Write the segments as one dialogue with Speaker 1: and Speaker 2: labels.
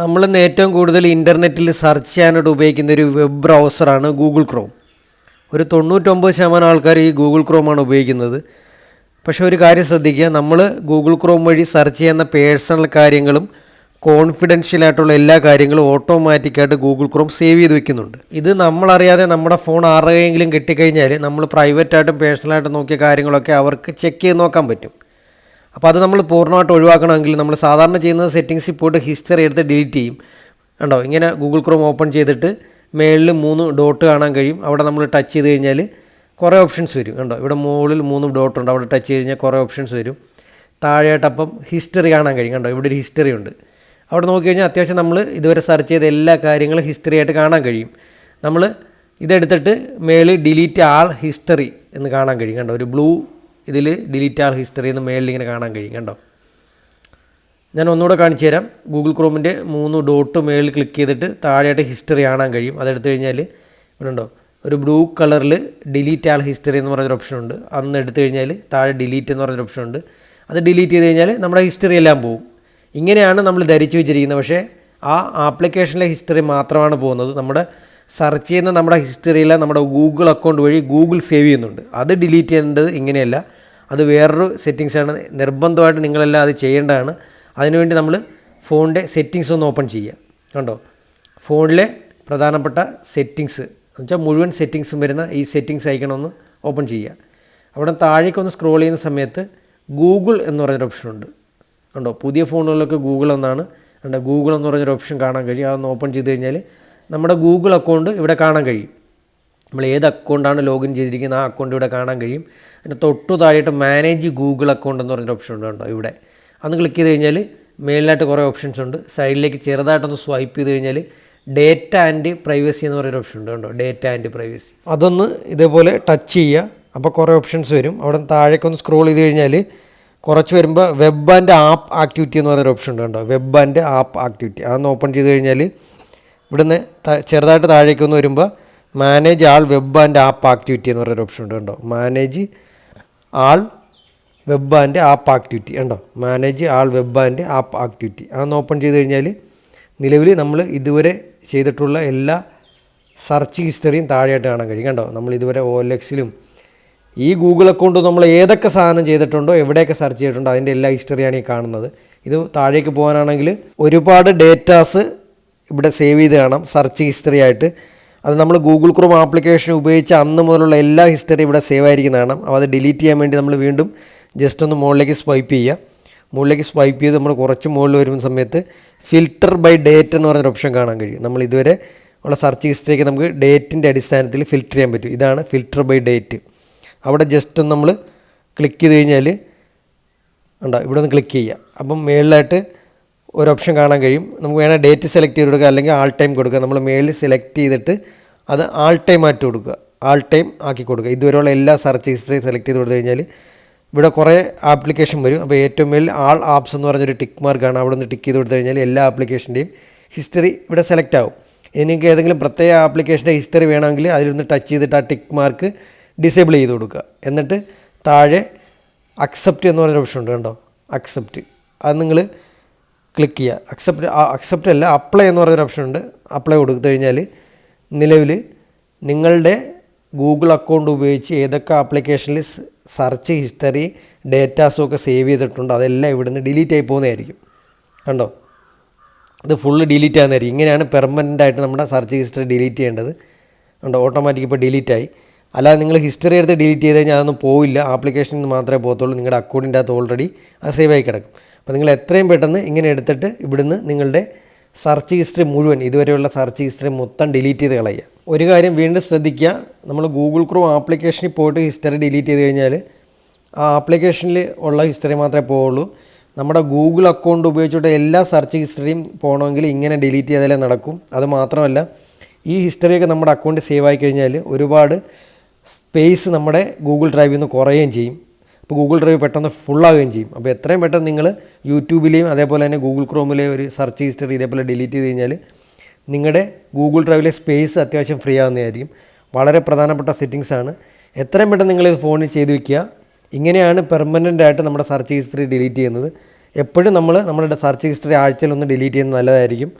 Speaker 1: നമ്മളിന്ന് ഏറ്റവും കൂടുതൽ ഇന്റർനെറ്റിൽ സെർച്ച് ചെയ്യാനായിട്ട് ഉപയോഗിക്കുന്ന ഒരു വെബ് ബ്രൗസറാണ് ഗൂഗിൾ ക്രോം ഒരു തൊണ്ണൂറ്റൊമ്പത് ശതമാനം ആൾക്കാർ ഈ ഗൂഗിൾ ക്രോമാണ് ഉപയോഗിക്കുന്നത്. പക്ഷേ ഒരു കാര്യം ശ്രദ്ധിക്കുക നമ്മൾ ഗൂഗിൾ ക്രോം വഴി സെർച്ച് ചെയ്യുന്ന പേഴ്സണൽ കാര്യങ്ങളും കോൺഫിഡൻഷ്യൽ ആയിട്ടുള്ള എല്ലാ കാര്യങ്ങളും ഓട്ടോമാറ്റിക്കായിട്ട് ഗൂഗിൾ ക്രോം സേവ് ചെയ്ത് വെക്കുന്നുണ്ട്. ഇത് നമ്മളറിയാതെ നമ്മുടെ ഫോൺ ആരുടെയെങ്കിലും കിട്ടിക്കഴിഞ്ഞാൽ നമ്മൾ പ്രൈവറ്റായിട്ടും പേഴ്സണലായിട്ടും നോക്കിയ കാര്യങ്ങളൊക്കെ അവർക്ക് ചെക്ക് ചെയ്ത് നോക്കാൻ പറ്റും. അപ്പോൾ അത് നമ്മൾ പൂർണമായിട്ട് ഒഴിവാക്കണമെങ്കിൽ നമ്മൾ സാധാരണ ചെയ്യുന്നത് സെറ്റിങ്സിൽ പോയിട്ട് ഹിസ്റ്ററി എടുത്ത് ഡിലീറ്റ് ചെയ്യും. കണ്ടോ? ഇങ്ങനെ ഗൂഗിൾ ക്രോം ഓപ്പൺ ചെയ്തിട്ട് മേളിൽ മൂന്ന് ഡോട്ട് കാണാൻ കഴിയും. അവിടെ നമ്മൾ ടച്ച് ചെയ്ത് കഴിഞ്ഞാൽ കുറേ ഓപ്ഷൻസ് വരും. കണ്ടോ? ഇവിടെ മുകളിൽ മൂന്ന് ഡോട്ട് ഉണ്ട്. അവിടെ ടച്ച് ചെയ്ത് കഴിഞ്ഞാൽ കുറേ ഓപ്ഷൻസ് വരും. താഴെയായിട്ട് അപ്പം ഹിസ്റ്ററി കാണാൻ കഴിയും. കണ്ടോ? ഇവിടെ ഒരു ഹിസ്റ്ററി ഉണ്ട്. അവിടെ നോക്കിക്കഴിഞ്ഞാൽ അത്യാവശ്യം നമ്മൾ ഇതുവരെ സെർച്ച് ചെയ്ത എല്ലാ കാര്യങ്ങളും ഹിസ്റ്ററി ആയിട്ട് കാണാൻ കഴിയും. നമ്മൾ ഇതെടുത്തിട്ട് മേളിൽ ഡിലീറ്റ് ആൾ ഹിസ്റ്ററി എന്ന് കാണാൻ കഴിയും. കണ്ടോ? ഒരു ബ്ലൂ ഇതിൽ ഡിലീറ്റ് ആൾ ഹിസ്റ്ററി എന്ന് മേളിൽ ഇങ്ങനെ കാണാൻ കഴിയും കണ്ടോ? ഞാൻ ഒന്നുകൂടെ കാണിച്ചു തരാം. ഗൂഗിൾ ക്രോമിന്റെ മൂന്ന് ഡോട്ട് മേളിൽ ക്ലിക്ക് ചെയ്തിട്ട് താഴെയായിട്ട് ഹിസ്റ്ററി കാണാൻ കഴിയും. അതെടുത്തു കഴിഞ്ഞാൽ ഇവിടെ ഉണ്ടോ? ഒരു ബ്ലൂ കളറിൽ ഡിലീറ്റ് ആൾ ഹിസ്റ്ററി എന്ന് പറഞ്ഞൊരു ഓപ്ഷൻ ഉണ്ട്. അന്ന് എടുത്തു കഴിഞ്ഞാൽ താഴെ ഡിലീറ്റ് എന്ന് പറഞ്ഞൊരു ഓപ്ഷൻ ഉണ്ട്. അത് ഡിലീറ്റ് ചെയ്ത് കഴിഞ്ഞാൽ നമ്മുടെ ഹിസ്റ്ററി എല്ലാം പോകും. ഇങ്ങനെയാണ് നമ്മൾ ധരിച്ചു വെച്ചിരിക്കുന്നത്. പക്ഷേ ആ ആപ്ലിക്കേഷനിലെ ഹിസ്റ്ററി മാത്രമാണ് പോകുന്നത്. നമ്മുടെ സെർച്ച് ചെയ്യുന്ന നമ്മുടെ ഹിസ്റ്ററിയിലെ നമ്മുടെ ഗൂഗിൾ അക്കൗണ്ട് വഴി ഗൂഗിൾ സേവ് ചെയ്യുന്നുണ്ട്. അത് ഡിലീറ്റ് ചെയ്യേണ്ടത് ഇങ്ങനെയല്ല. അത് വേറൊരു സെറ്റിങ്സാണ് നിർബന്ധമായിട്ട് നിങ്ങളെല്ലാം അത് ചെയ്യേണ്ടതാണ്. അതിനുവേണ്ടി നമ്മൾ ഫോണിന്റെ സെറ്റിങ്സ് ഒന്ന് ഓപ്പൺ ചെയ്യുക. കണ്ടോ? ഫോണിലെ പ്രധാനപ്പെട്ട സെറ്റിങ്സ് എന്നുവെച്ചാൽ മുഴുവൻ സെറ്റിങ്സും വരുന്ന ഈ സെറ്റിങ്സ് ഐക്കൺ ഓപ്പൺ ചെയ്യുക. അവിടെ താഴേക്ക് ഒന്ന് സ്ക്രോൾ ചെയ്യുന്ന സമയത്ത് ഗൂഗിൾ എന്ന് പറഞ്ഞൊരു ഓപ്ഷൻ ഉണ്ട്. കണ്ടോ? പുതിയ ഫോണുകളിലൊക്കെ ഗൂഗിൾ എന്നാണ്. കണ്ടോ? ഗൂഗിൾ എന്ന് പറഞ്ഞൊരു ഓപ്ഷൻ കാണാൻ കഴിയും. അതൊന്ന് ഓപ്പൺ ചെയ്ത് കഴിഞ്ഞാൽ നമ്മുടെ ഗൂഗിൾ അക്കൗണ്ട് ഇവിടെ കാണാൻ കഴിയും. നമ്മൾ ഏത് അക്കൗണ്ടാണ് ലോഗിൻ ചെയ്തിരിക്കുന്നത് ആ അക്കൗണ്ട് ഇവിടെ കാണാൻ കഴിയും. അതിന്റെ തൊട്ടു താഴെയായിട്ട് മാനേജ് ഗൂഗിൾ അക്കൗണ്ട് എന്ന് പറഞ്ഞൊരു ഓപ്ഷൻ ഉണ്ട് കേട്ടോ ഇവിടെ. അന്ന് ക്ലിക്ക് ചെയ്ത് കഴിഞ്ഞാൽ മേളിലായിട്ട് കുറേ ഓപ്ഷൻസ് ഉണ്ട്. സൈഡിലേക്ക് ചെറുതായിട്ടൊന്ന് സ്വൈപ്പ് ചെയ്ത് കഴിഞ്ഞാൽ ഡേറ്റ ആൻഡ് പ്രൈവസി എന്ന് പറയുന്ന ഓപ്ഷൻ ഉണ്ട് കേട്ടോ. Data and privacy. അതൊന്ന് ഇതേപോലെ ടച്ച് ചെയ്യുക. അപ്പോൾ കുറേ ഓപ്ഷൻസ് വരും. അവിടെ താഴേക്കൊന്ന് സ്ക്രോൾ ചെയ്ത് കഴിഞ്ഞാൽ കുറച്ച് വരുമ്പോൾ വെബ് ആൻഡ് ആപ്പ് ആക്ടിവിറ്റി എന്ന് പറയുന്ന ഓപ്ഷൻ ഉണ്ട് കേട്ടോ. Web and app activity. അതൊന്ന് ഓപ്പൺ ചെയ്ത് കഴിഞ്ഞാൽ ഇവിടുന്ന് ചെറുതായിട്ട് താഴേക്ക് ഒന്ന് വരുമ്പോൾ manage all web and app activity എന്ന് പറയുന്ന ഓപ്ഷൻ ഉണ്ട് കേട്ടോ manage all web and app activity ഉണ്ടോ manage all web and app activity അതൊന്ന് ഓപ്പൺ ചെയ്ത് കഴിഞ്ഞാൽ നിലവിൽ നമ്മൾ ഇതുവരെ ചെയ്തിട്ടുള്ള എല്ലാ സെർച്ച് ഹിസ്റ്ററിയും താഴെയായിട്ട് കാണാൻ കഴിയും. കണ്ടോ? നമ്മൾ ഇതുവരെ ഓ എൽ എക്സിലും ഈ ഗൂഗിൾ അക്കൗണ്ട് നമ്മൾ ഏതൊക്കെ സാധനം ചെയ്തിട്ടുണ്ടോ എവിടെയൊക്കെ സെർച്ച് ചെയ്തിട്ടുണ്ടോ അതിന്റെ എല്ലാ ഹിസ്റ്ററിയാണ് ഈ കാണുന്നത്. ഇത് താഴേക്ക് പോകാനാണെങ്കിൽ ഒരുപാട് ഡേറ്റാസ് ഇവിടെ സേവ് ചെയ്ത് കാണാം. സെർച്ച് ഹിസ്റ്ററി ആയിട്ട്. അത് നമ്മൾ ഗൂഗിൾ ക്രോം ആപ്ലിക്കേഷൻ ഉപയോഗിച്ച് അന്ന് മുതലുള്ള എല്ലാ ഹിസ്റ്ററി ഇവിടെ സേവ് ആയിരിക്കുന്ന കാണാം. അപ്പോൾ അത് ഡിലീറ്റ് ചെയ്യാൻ വേണ്ടി നമ്മൾ വീണ്ടും ജസ്റ്റ് ഒന്ന് മുകളിലേക്ക് സ്വൈപ്പ് ചെയ്യുക. മുകളിലേക്ക് സ്വൈപ്പ് ചെയ്ത് നമ്മൾ കുറച്ച് മുകളിൽ വരുന്ന സമയത്ത് ഫിൽറ്റർ ബൈ ഡേറ്റ് എന്ന് പറഞ്ഞൊരു ഓപ്ഷൻ കാണാൻ കഴിയും. നമ്മൾ ഇതുവരെ ഉള്ള സെർച്ച് ഹിസ്റ്ററിയൊക്കെ നമുക്ക് ഡേറ്റിന്റെ അടിസ്ഥാനത്തിൽ ഫിൽറ്റർ ചെയ്യാൻ പറ്റും. ഇതാണ് ഫിൽറ്റർ ബൈ ഡേറ്റ് അവിടെ ജസ്റ്റ് ഒന്ന് നമ്മൾ ക്ലിക്ക് ചെയ്ത് കഴിഞ്ഞാൽ ഉണ്ടോ ഇവിടെ ഒന്ന് ക്ലിക്ക് ചെയ്യുക. അപ്പം മേളിലായിട്ട് ഒരു ഓപ്ഷൻ കാണാൻ കഴിയും. നമുക്ക് വേണേൽ ഡേറ്റ് സെലക്ട് ചെയ്ത് കൊടുക്കുക അല്ലെങ്കിൽ ആൾ ടൈം കൊടുക്കുക. നമ്മൾ മേളിൽ സെലക്ട് ചെയ്തിട്ട് അത് ആൾ ടൈം ആയിട്ട് കൊടുക്കുക. ആൾ ടൈം ആക്കി കൊടുക്കുക. ഇതുവരെയുള്ള എല്ലാ സെർച്ച് ഹിസ്റ്ററി സെലക്ട് ചെയ്ത് കൊടുത്തു കഴിഞ്ഞാൽ ഇവിടെ കുറേ ആപ്ലിക്കേഷൻ വരും. അപ്പോൾ ഏറ്റവും മേളിൽ ആൾ ആപ്സ് എന്ന് പറഞ്ഞൊരു ടിക്ക് മാർക്കാണ് അവിടെ നിന്ന് ടിക്ക് ചെയ്ത് കൊടുത്തു കഴിഞ്ഞാൽ എല്ലാ ആപ്ലിക്കേഷന്റെയും ഹിസ്റ്ററി ഇവിടെ സെലക്ട് ആവും. ഇനി നിങ്ങൾക്ക് ഏതെങ്കിലും പ്രത്യേക ആപ്ലിക്കേഷന്റെ ഹിസ്റ്ററി വേണമെങ്കിൽ അതിലൊന്ന് ടച്ച് ചെയ്തിട്ട് ആ ടിക്ക് മാർക്ക് ഡിസേബിൾ ചെയ്ത് കൊടുക്കുക. എന്നിട്ട് താഴെ അക്സെപ്റ്റ് എന്ന് പറഞ്ഞൊരു ഓപ്ഷൻ ഉണ്ട് കണ്ടോ? അക്സെപ്റ്റ് അത് നിങ്ങൾ ക്ലിക്ക് ചെയ്യുക. അക്സെപ്റ്റ് അക്സെപ്റ്റ് അല്ല അപ്ലൈ എന്ന് പറയുന്ന ഓപ്ഷൻ ഉണ്ട്. അപ്ലൈ കൊടുത്തു കഴിഞ്ഞാൽ നിലവിൽ നിങ്ങളുടെ ഗൂഗിൾ അക്കൗണ്ട് ഉപയോഗിച്ച് ഏതൊക്കെ ആപ്ലിക്കേഷനിൽ സെർച്ച് ഹിസ്റ്ററി ഡേറ്റാസും ഒക്കെ സേവ് ചെയ്തിട്ടുണ്ട് അതെല്ലാം ഇവിടുന്ന് ഡിലീറ്റ് ആയി പോകുന്നതായിരിക്കും. കണ്ടോ? ഇത് ഫുള്ള് ഡിലീറ്റ് ആകുന്നതായിരിക്കും ഇങ്ങനെയാണ് പെർമനന്റ് ആയിട്ട് നമ്മുടെ സെർച്ച് ഹിസ്റ്ററി ഡിലീറ്റ് ചെയ്യേണ്ടത്. കണ്ടോ? ഓട്ടോമാറ്റിക് ഇപ്പോൾ ഡിലീറ്റ് ആയി. അല്ലാതെ നിങ്ങൾ ഹിസ്റ്ററി എടുത്ത് ഡിലീറ്റ് ചെയ്ത് കഴിഞ്ഞാൽ അതൊന്നും ആപ്ലിക്കേഷനിൽ നിന്ന് മാത്രമേ പോകത്തുള്ളൂ. നിങ്ങളുടെ അക്കൗണ്ടിന്റെ അകത്ത് ഓൾറെഡി അത് സേവ് ആയി കിടക്കും. അപ്പോൾ നിങ്ങൾ എത്രയും പെട്ടെന്ന് ഇങ്ങനെ എടുത്തിട്ട് ഇവിടുന്ന് നിങ്ങളുടെ സർച്ച് ഹിസ്റ്ററി മുഴുവൻ ഇതുവരെയുള്ള സർച്ച് ഹിസ്റ്ററി മൊത്തം ഡിലീറ്റ് ചെയ്ത് കളയുക. ഒരു കാര്യം വീണ്ടും ശ്രദ്ധിക്കുക നമ്മൾ ഗൂഗിൾ ക്രോം ആപ്ലിക്കേഷനിൽ പോയിട്ട് ഹിസ്റ്ററി ഡിലീറ്റ് ചെയ്ത് കഴിഞ്ഞാൽ ആ ആപ്ലിക്കേഷനിൽ ഉള്ള ഹിസ്റ്ററി മാത്രമേ പോവുള്ളൂ. നമ്മുടെ ഗൂഗിൾ അക്കൗണ്ട് ഉപയോഗിച്ചിട്ട് എല്ലാ സർച്ച് ഹിസ്റ്ററിയും പോകണമെങ്കിൽ ഇങ്ങനെ ഡിലീറ്റ് ചെയ്താലേ നടക്കും. അത് മാത്രമല്ല ഈ ഹിസ്റ്ററിയൊക്കെ നമ്മുടെ അക്കൗണ്ട് സേവ് ആയി കഴിഞ്ഞാൽ ഒരുപാട് സ്പേസ് നമ്മുടെ ഗൂഗിൾ ഡ്രൈവിൽ നിന്ന് കുറയുകയും ചെയ്യും. അപ്പോൾ ഗൂഗിൾ ഡ്രൈവ് പെട്ടെന്ന് ഫുള്ളാകുകയും ചെയ്യും. അപ്പോൾ എത്രയും പെട്ടെന്ന് നിങ്ങൾ യൂട്യൂബിലെയും അതേപോലെ തന്നെ ഗൂഗിൾ ക്രോമിലെ ഒരു സെർച്ച് ഹിസ്റ്ററി ഇതേപോലെ ഡിലീറ്റ് ചെയ്ത് കഴിഞ്ഞാൽ നിങ്ങളുടെ ഗൂഗിൾ ഡ്രൈവിലെ സ്പേസ് അത്യാവശ്യം ഫ്രീ ആകുന്നതായിരിക്കും വളരെ പ്രധാനപ്പെട്ട സെറ്റിങ്സ് ആണ്. എത്രയും പെട്ടെന്ന് നിങ്ങളിത് ഫോണിൽ ചെയ്ത് വയ്ക്കുക ഇങ്ങനെയാണ് പെർമനന്റ് ആയിട്ട് നമ്മുടെ സെർച്ച് ഹിസ്റ്ററി ഡിലീറ്റ് ചെയ്യുന്നത്. എപ്പോഴും നമ്മൾ നമ്മുടെ സെർച്ച് ഹിസ്റ്ററി ആഴ്ചയിൽ ഒന്ന് ഡിലീറ്റ് ചെയ്യുന്നത് നല്ലതായിരിക്കും.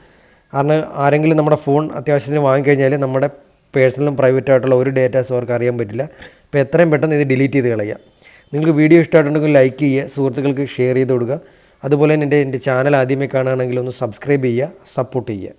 Speaker 1: കാരണം ആരെങ്കിലും നമ്മുടെ ഫോൺ അത്യാവശ്യത്തിന് വാങ്ങിക്കഴിഞ്ഞാൽ നമ്മുടെ പേഴ്സണലും പ്രൈവറ്റായിട്ടുള്ള ഒരു ഡേറ്റാസും അവർക്ക് അറിയാൻ പറ്റില്ല. അപ്പോൾ എത്രയും പെട്ടെന്ന് ഇത് ഡിലീറ്റ് ചെയ്ത് കളയുക. നിങ്ങൾക്ക് വീഡിയോ ഇഷ്ടമായിട്ടുണ്ടെങ്കിൽ ലൈക്ക് ചെയ്യുക സുഹൃത്തുക്കൾക്ക് ഷെയർ ചെയ്ത് കൊടുക്കുക. അതുപോലെ തന്നെ എന്റെ എന്റെ ചാനൽ ആദ്യമേ കാണുകയാണെങ്കിൽ ഒന്ന് സബ്സ്ക്രൈബ് ചെയ്യുക സപ്പോർട്ട് ചെയ്യുക.